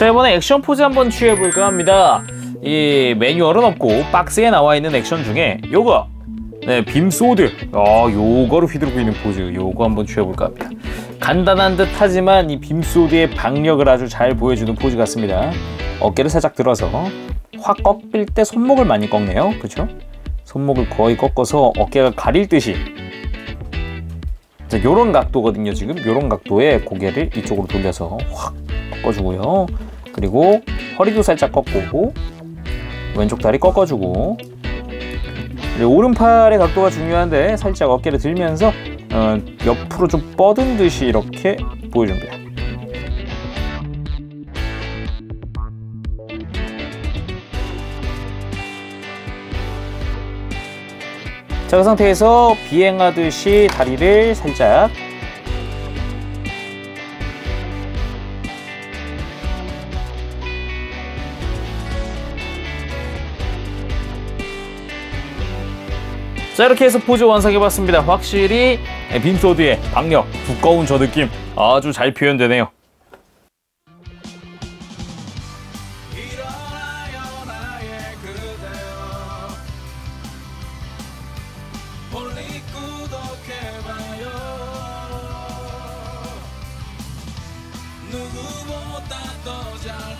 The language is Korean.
자 이번에 액션 포즈 한번 취해볼까 합니다. 이 매뉴얼은 없고 박스에 나와 있는 액션 중에 요거. 네 빔소드. 아 요거를 휘두르고 있는 포즈. 요거 한번 취해볼까 합니다. 간단한 듯 하지만 이 빔소드의 박력을 아주 잘 보여주는 포즈 같습니다. 어깨를 살짝 들어서 확 꺾일 때 손목을 많이 꺾네요. 그렇죠? 손목을 거의 꺾어서 어깨가 가릴 듯이. 자, 요런 각도거든요 지금. 요런 각도에 고개를 이쪽으로 돌려서 확 꺾어주고요 그리고 허리도 살짝 꺾고 왼쪽 다리 꺾어주고. 오른팔의 각도가 중요한데 살짝 어깨를 들면서 어, 옆으로 좀 뻗은 듯이 이렇게 보여줍니다. 자, 그 상태에서 비행하듯이 다리를 살짝 자 이렇게 해서 포즈 완성해봤습니다. 확실히 빔소드의 박력, 두꺼운 저 느낌 아주 잘 표현되네요. 누구보다 더 잘하고 있잖아